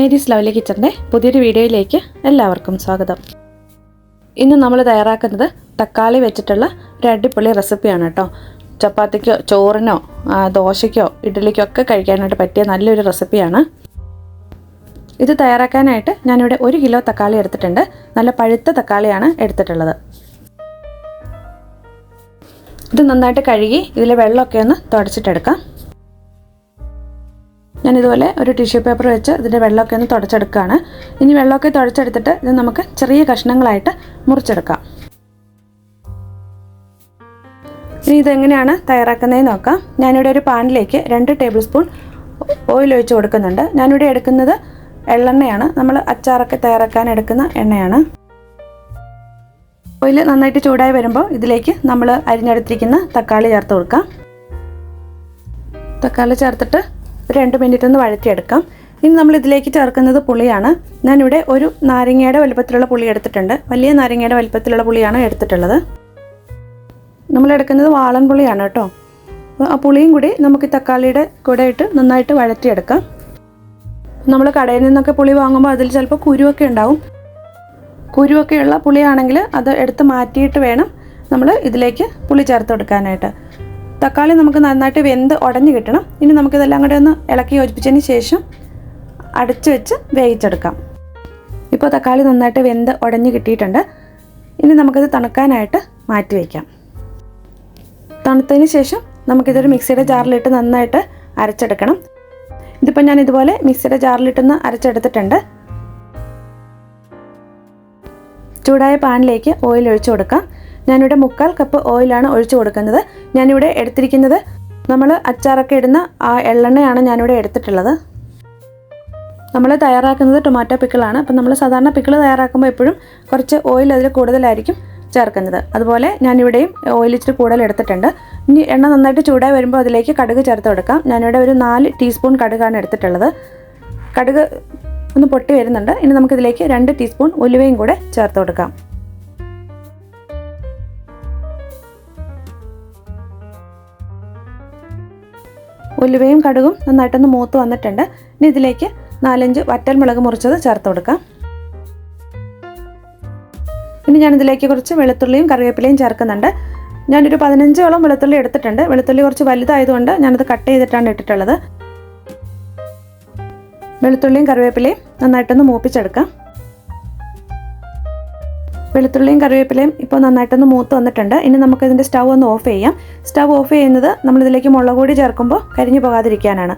Mary's lovely കിച്ചറിന്റെ പുതിയൊരു വീഡിയോയിലേക്ക് എല്ലാവർക്കും സ്വാഗതം. ഇന്ന് നമ്മൾ തയ്യാറാക്കുന്നത് തക്കാളി വെച്ചിട്ടുള്ള ഒരു അടിപൊളി റെസിപ്പിയാണ് കേട്ടോ. ചപ്പാത്തിക്കോ ചോറിനോ ദോശയ്ക്കോ ഇഡ്ഡലിക്കോ ഒക്കെ കഴിക്കാനായിട്ട് പറ്റിയ നല്ലൊരു റെസിപ്പിയാണ്. ഇത് തയ്യാറാക്കാനായിട്ട് ഞാനിവിടെ ഒരു കിലോ തക്കാളി എടുത്തിട്ടുണ്ട്. നല്ല പഴുത്ത തക്കാളിയാണ് എടുത്തിട്ടുള്ളത്. ഇത് നന്നായിട്ട് കഴുകി ഇതിലെ വെള്ളമൊക്കെ ഒന്ന് തുടച്ചിട്ടെടുക്കാം. ഞാൻ ഇതുപോലെ ഒരു ടിഷ്യൂ പേപ്പർ വെച്ച് ഇതിന്റെ വെള്ളമൊക്കെ ഒന്ന് തുടച്ചെടുക്കുകയാണ്. ഇനി വെള്ളമൊക്കെ തുടച്ചെടുത്തിട്ട് ഇത് നമുക്ക് ചെറിയ കഷ്ണങ്ങളായിട്ട് മുറിച്ചെടുക്കാം. ഇനി ഇതെങ്ങനെയാണ് തയ്യാറാക്കുന്നതെന്ന് നോക്കാം. ഞാനിവിടെ ഒരു പാനിലേക്ക് രണ്ട് ടേബിൾ സ്പൂൺ ഓയിൽ ഒഴിച്ച് കൊടുക്കുന്നുണ്ട്. ഞാനിവിടെ എടുക്കുന്നത് എള്ളെണ്ണയാണ്. നമ്മൾ അച്ചാറൊക്കെ തയ്യാറാക്കാൻ എടുക്കുന്ന എണ്ണയാണ്. ഓയിൽ നന്നായിട്ട് ചൂടായി വരുമ്പോൾ ഇതിലേക്ക് നമ്മൾ അരിഞ്ഞെടുത്തിരിക്കുന്ന തക്കാളി ചേർത്ത് കൊടുക്കാം. തക്കാളി ചേർത്തിട്ട് ഒരു രണ്ട് മിനിറ്റ് ഒന്ന് വഴറ്റിയെടുക്കാം. ഇനി നമ്മൾ ഇതിലേക്ക് ചേർക്കുന്നത് പുളിയാണ്. ഞാനിവിടെ ഒരു നാരങ്ങയുടെ വലുപ്പത്തിലുള്ള പുളി എടുത്തിട്ടുണ്ട്. വലിയ നാരങ്ങയുടെ വലുപ്പത്തിലുള്ള പുളിയാണ് എടുത്തിട്ടുള്ളത്. നമ്മൾ എടുക്കുന്നത് വാളൻ പുളിയാണ് കേട്ടോ. ആ പുളിയും കൂടി നമുക്ക് തക്കാളിയുടെ കൂടെ ഇട്ട് നന്നായിട്ട് വഴറ്റിയെടുക്കാം. നമ്മൾ കടയിൽ നിന്നൊക്കെ പുളി വാങ്ങുമ്പോൾ അതിൽ ചിലപ്പോൾ കുരുവൊക്കെ ഉണ്ടാവും. കുരുവൊക്കെയുള്ള പുളിയാണെങ്കിൽ അത് എടുത്ത് മാറ്റിയിട്ട് വേണം നമ്മൾ ഇതിലേക്ക് പുളി ചേർത്ത് കൊടുക്കാനായിട്ട്. തക്കാളി നമുക്ക് നന്നായിട്ട് വെന്ത് ഉടഞ്ഞു കിട്ടണം. ഇനി നമുക്കിതെല്ലാം കൂടെ ഒന്ന് ഇളക്കി യോജിപ്പിച്ചതിന് ശേഷം അടച്ചു വെച്ച് വേവിച്ചെടുക്കാം. ഇപ്പോൾ തക്കാളി നന്നായിട്ട് വെന്ത് ഉടഞ്ഞു കിട്ടിയിട്ടുണ്ട്. ഇനി നമുക്കത് തണുക്കാനായിട്ട് മാറ്റി വയ്ക്കാം തണുത്തതിന് ശേഷം നമുക്കിതൊരു മിക്സിയുടെ ജാറിലിട്ട് നന്നായിട്ട് അരച്ചെടുക്കണം. ഇതിപ്പോൾ ഞാൻ ഇതുപോലെ മിക്സിയുടെ ജാറിലിട്ടൊന്ന് അരച്ചെടുത്തിട്ടുണ്ട്. ചൂടായ പാനിലേക്ക് ഓയിൽ ഒഴിച്ചു കൊടുക്കാം. ഞാനിവിടെ മുക്കാൽ കപ്പ് ഓയിലാണ് ഒഴിച്ചു കൊടുക്കുന്നത്. ഞാനിവിടെ എടുത്തിരിക്കുന്നത് നമ്മൾ അച്ചാറൊക്കെ ഇടുന്ന ആ എള്ളെണ്ണയാണ് ഞാനിവിടെ എടുത്തിട്ടുള്ളത്. നമ്മൾ തയ്യാറാക്കുന്നത് ടൊമാറ്റോ പിക്കിളാണ് അപ്പം നമ്മൾ സാധാരണ പിക്കിൾ തയ്യാറാക്കുമ്പോൾ എപ്പോഴും കുറച്ച് ഓയിൽ അതിൽ കൂടുതലായിരിക്കും ചേർക്കുന്നത്. അതുപോലെ ഞാനിവിടെയും ഓയിൽ ഇച്ചിരി കൂടുതൽ എടുത്തിട്ടുണ്ട്. ഇനി എണ്ണ നന്നായിട്ട് ചൂടായി വരുമ്പോൾ അതിലേക്ക് കടുക് ചേർത്ത് കൊടുക്കാം. ഞാനിവിടെ ഒരു നാല് ടീസ്പൂൺ കടുകാണ് എടുത്തിട്ടുള്ളത്. കടുക് ഒന്ന് പൊട്ടി വരുന്നുണ്ട്. ഇനി നമുക്കിതിലേക്ക് രണ്ട് ടീസ്പൂൺ ഉലുവയും കൂടെ ചേർത്ത് കൊടുക്കാം. ഉലുവയും കടുകും നന്നായിട്ടൊന്ന് മൂത്ത് വന്നിട്ടുണ്ട്. ഇനി ഇതിലേക്ക് നാലഞ്ച് വറ്റൽമുളക് മുറിച്ചത് ചേർത്ത് കൊടുക്കാം. ഇനി ഞാനിതിലേക്ക് കുറച്ച് വെളുത്തുള്ളിയും കറിവേപ്പിലയും ചേർക്കുന്നുണ്ട്. ഞാനൊരു പതിനഞ്ചോളം വെളുത്തുള്ളി എടുത്തിട്ടുണ്ട്. വെളുത്തുള്ളി കുറച്ച് വലുതായതുകൊണ്ട് ഞാനത് കട്ട് ചെയ്തിട്ടാണ് ഇട്ടിട്ടുള്ളത്. വെളുത്തുള്ളിയും കറിവേപ്പിലയും നന്നായിട്ടൊന്ന് മൂപ്പിച്ചെടുക്കാം. വെളുത്തുള്ളിയും കറിവേപ്പിലയും ഇപ്പോൾ നന്നായിട്ടൊന്ന് മൂത്ത് വന്നിട്ടുണ്ട്. ഇനി നമുക്കിതിന്റെ സ്റ്റൗ ഒന്ന് ഓഫ് ചെയ്യാം. സ്റ്റൗ ഓഫ് ചെയ്യുന്നത് നമ്മളിതിലേക്ക് മുളക് പൊടി ചേർക്കുമ്പോൾ കരിഞ്ഞു പോകാതിരിക്കാനാണ്.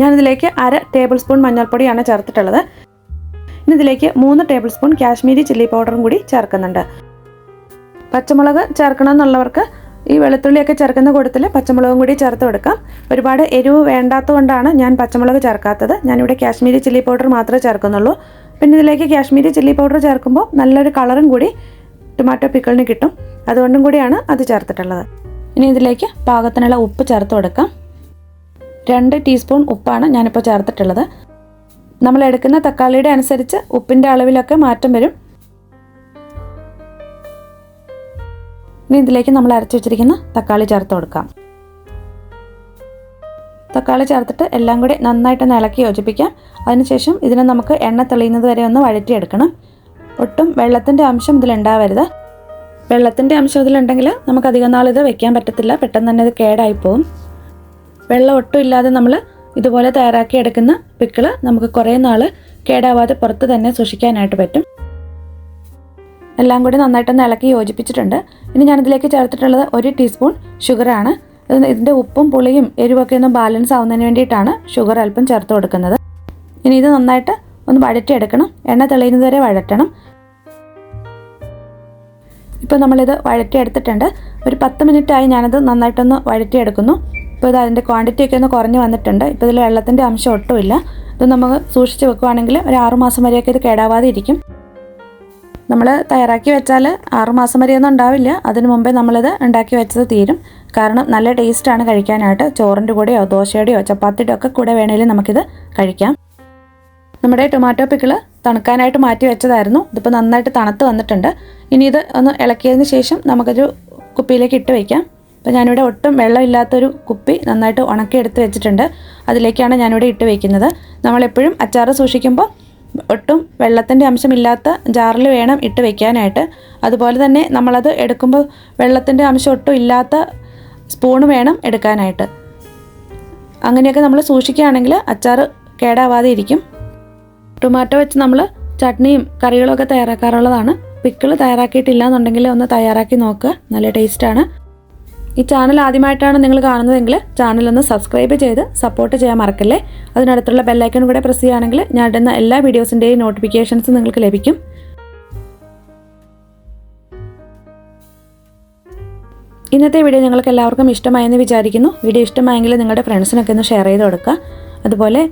ഞാനിതിലേക്ക് അര ടേബിൾ സ്പൂൺ മഞ്ഞൾപ്പൊടിയാണ് ചേർത്തിട്ടുള്ളത്. ഇനി ഇതിലേക്ക് മൂന്ന് ടേബിൾ സ്പൂൺ കാശ്മീരി ചില്ലി പൗഡറും കൂടി ചേർക്കുന്നുണ്ട്. പച്ചമുളക് ചേർക്കണമെന്നുള്ളവർക്ക് ഈ വെളുത്തുള്ളിയൊക്കെ ചേർക്കുന്ന കൂട്ടത്തിൽ പച്ചമുളകും കൂടി ചേർത്ത് കൊടുക്കാം. ഒരുപാട് എരിവ് വേണ്ടാത്തതുകൊണ്ടാണ് ഞാൻ പച്ചമുളക് ചേർക്കാത്തത്. ഞാനിവിടെ കാശ്മീരി ചില്ലി പൗഡർ മാത്രമേ ചേർക്കുന്നുള്ളൂ. പിന്നെ ഇതിലേക്ക് കാശ്മീരി ചില്ലി പൗഡർ ചേർക്കുമ്പോൾ നല്ലൊരു കളറും കൂടി ടൊമാറ്റോ പിക്കിളിന് കിട്ടും. അതുകൊണ്ടും കൂടിയാണ് അത് ചേർത്തിട്ടുള്ളത്. ഇനി ഇതിലേക്ക് പാകത്തിനുള്ള ഉപ്പ് ചേർത്ത് കൊടുക്കാം. രണ്ട് ടീസ്പൂൺ ഉപ്പാണ് ഞാനിപ്പോൾ ചേർത്തിട്ടുള്ളത്. നമ്മൾ എടുക്കുന്ന തക്കാളിയുടെ അനുസരിച്ച് ഉപ്പിന്റെ അളവിലൊക്കെ മാറ്റം വരും. ഇനി ഇതിലേക്ക് നമ്മൾ അരച്ചു വെച്ചിരിക്കുന്ന തക്കാളി ചേർത്ത് കൊടുക്കാം. തക്കാളി ചേർത്തിട്ട് എല്ലാം കൂടി നന്നായിട്ടൊന്ന് ഇളക്കി യോജിപ്പിക്കാം. അതിനുശേഷം ഇതിനെ നമുക്ക് എണ്ണ തെളിയുന്നത് വരെ ഒന്ന് വഴറ്റിയെടുക്കണം. ഒട്ടും വെള്ളത്തിന്റെ അംശം ഇതിലുണ്ടാവരുത് വെള്ളത്തിന്റെ അംശം ഇതിലുണ്ടെങ്കിൽ നമുക്ക് അധികം നാൾ ഇത് വെക്കാൻ പറ്റത്തില്ല. പെട്ടെന്ന് തന്നെ ഇത് കേടായി പോകും വെള്ളം ഒട്ടും ഇല്ലാതെ നമ്മൾ ഇതുപോലെ തയ്യാറാക്കി എടുക്കുന്ന പിക്കിൾ നമുക്ക് കുറേ നാൾ കേടാവാതെ പുറത്ത് തന്നെ സൂക്ഷിക്കാനായിട്ട് പറ്റും. എല്ലാം കൂടി നന്നായിട്ടൊന്ന് ഇളക്കി യോജിപ്പിച്ചിട്ടുണ്ട്. ഇനി ഞാനിതിലേക്ക് ചേർത്തിട്ടുള്ളത് ഒരു ടീസ്പൂൺ ഷുഗറാണ്. ഇതിന്റെ ഉപ്പും പുളിയും എരിവൊക്കെ ഒന്ന് ബാലൻസ് ആവുന്നതിന് വേണ്ടിയിട്ടാണ് ഷുഗർ അല്പം ചേർത്ത് കൊടുക്കുന്നത്. ഇനി ഇത് നന്നായിട്ട് ഒന്ന് വഴറ്റിയെടുക്കണം. എണ്ണ തെളിയുന്നത് വരെ വഴറ്റണം. ഇപ്പോൾ നമ്മളിത് വഴറ്റിയെടുത്തിട്ടുണ്ട്. ഒരു പത്ത് മിനിറ്റായി ഞാനത് നന്നായിട്ടൊന്ന് വഴറ്റിയെടുക്കുന്നു. ഇപ്പോൾ ഇത് അതിന്റെ ക്വാണ്ടിറ്റി ഒക്കെ ഒന്ന് കുറഞ്ഞ് വന്നിട്ടുണ്ട്. ഇപ്പോൾ ഇതിൽ വെള്ളത്തിന്റെ അംശം ഒട്ടുമില്ല. ഇത് നമുക്ക് സൂക്ഷിച്ച് വെക്കുവാണെങ്കിൽ ഒരു ആറുമാസം വരെയൊക്കെ ഇത് കേടാവാതെ ഇരിക്കും. നമ്മൾ തയ്യാറാക്കി വെച്ചാൽ ആറുമാസം വരെയൊന്നും ഉണ്ടാവില്ല. അതിനു മുമ്പേ നമ്മളിത് ഉണ്ടാക്കി വെച്ചത് തീരും. കാരണം നല്ല ടേസ്റ്റാണ് കഴിക്കാനായിട്ട്. ചോറിന്റെ കൂടെയോ ദോശയുടെയോ ചപ്പാത്തിയുടെ ഒക്കെ കൂടെ വേണമെങ്കിലും നമുക്കിത് കഴിക്കാം. നമ്മുടെ ടൊമാറ്റോ പിക്കിൾ തണുക്കാനായിട്ട് മാറ്റി വെച്ചതായിരുന്നു. ഇതിപ്പോൾ നന്നായിട്ട് തണുത്ത് വന്നിട്ടുണ്ട്. ഇനി ഇത് ഒന്ന് ഇളക്കിയതിന് ശേഷം നമുക്കൊരു കുപ്പിയിലേക്ക് ഇട്ട് വയ്ക്കാം അപ്പോൾ ഞാനിവിടെ ഒട്ടും വെള്ളമില്ലാത്തൊരു കുപ്പി നന്നായിട്ട് ഉണക്കി എടുത്ത് വെച്ചിട്ടുണ്ട്. അതിലേക്കാണ് ഞാനിവിടെ ഇട്ട് വയ്ക്കുന്നത് നമ്മളെപ്പോഴും അച്ചാറ് സൂക്ഷിക്കുമ്പോൾ ഒട്ടും വെള്ളത്തിന്റെ അംശമില്ലാത്ത ജാറിൽ വേണം ഇട്ട് വെക്കാനായിട്ട്. അതുപോലെ തന്നെ നമ്മളത് എടുക്കുമ്പോൾ വെള്ളത്തിന്റെ അംശം ഒട്ടും ഇല്ലാത്ത സ്പൂൺ വേണം എടുക്കാനായിട്ട്. അങ്ങനെയൊക്കെ നമ്മൾ സൂക്ഷിക്കുകയാണെങ്കിൽ അച്ചാർ കേടാവാതെ ഇരിക്കും. ടൊമാറ്റോ വെച്ച് നമ്മൾ ചട്നിയും കറികളൊക്കെ തയ്യാറാക്കാറുള്ളതാണ്. പിക്കിൾ തയ്യാറാക്കിയിട്ടില്ല എന്നുണ്ടെങ്കിൽ ഒന്ന് തയ്യാറാക്കി നോക്കുക. നല്ല ടേസ്റ്റാണ്. ഈ ചാനൽ ആദ്യമായിട്ടാണ് നിങ്ങൾ കാണുന്നതെങ്കിൽ ചാനൽ ഒന്ന് സബ്സ്ക്രൈബ് ചെയ്ത് സപ്പോർട്ട് ചെയ്യാൻ മറക്കല്ലേ? അതിനടുത്തുള്ള ബെല്ലൈക്കൺ കൂടെ പ്രസ് ചെയ്യുകയാണെങ്കിൽ ഞാൻ ഇടുന്ന എല്ലാ വീഡിയോസിന്റെയും നോട്ടിഫിക്കേഷൻസ് നിങ്ങൾക്ക് ലഭിക്കും. ഇന്നത്തെ വീഡിയോ നിങ്ങൾക്ക് എല്ലാവർക്കും ഇഷ്ടമായെന്ന് വിചാരിക്കുന്നു. വീഡിയോ ഇഷ്ടമായെങ്കിൽ നിങ്ങളുടെ ഫ്രണ്ട്സിനൊക്കെ ഒന്ന് ഷെയർ ചെയ്ത് കൊടുക്കുക. അതുപോലെ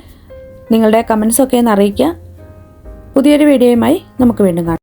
നിങ്ങളുടെ കമൻസൊക്കെ ഒന്ന് അറിയിക്കുക. പുതിയൊരു വീഡിയോയുമായി നമുക്ക് വീണ്ടും കാണാം.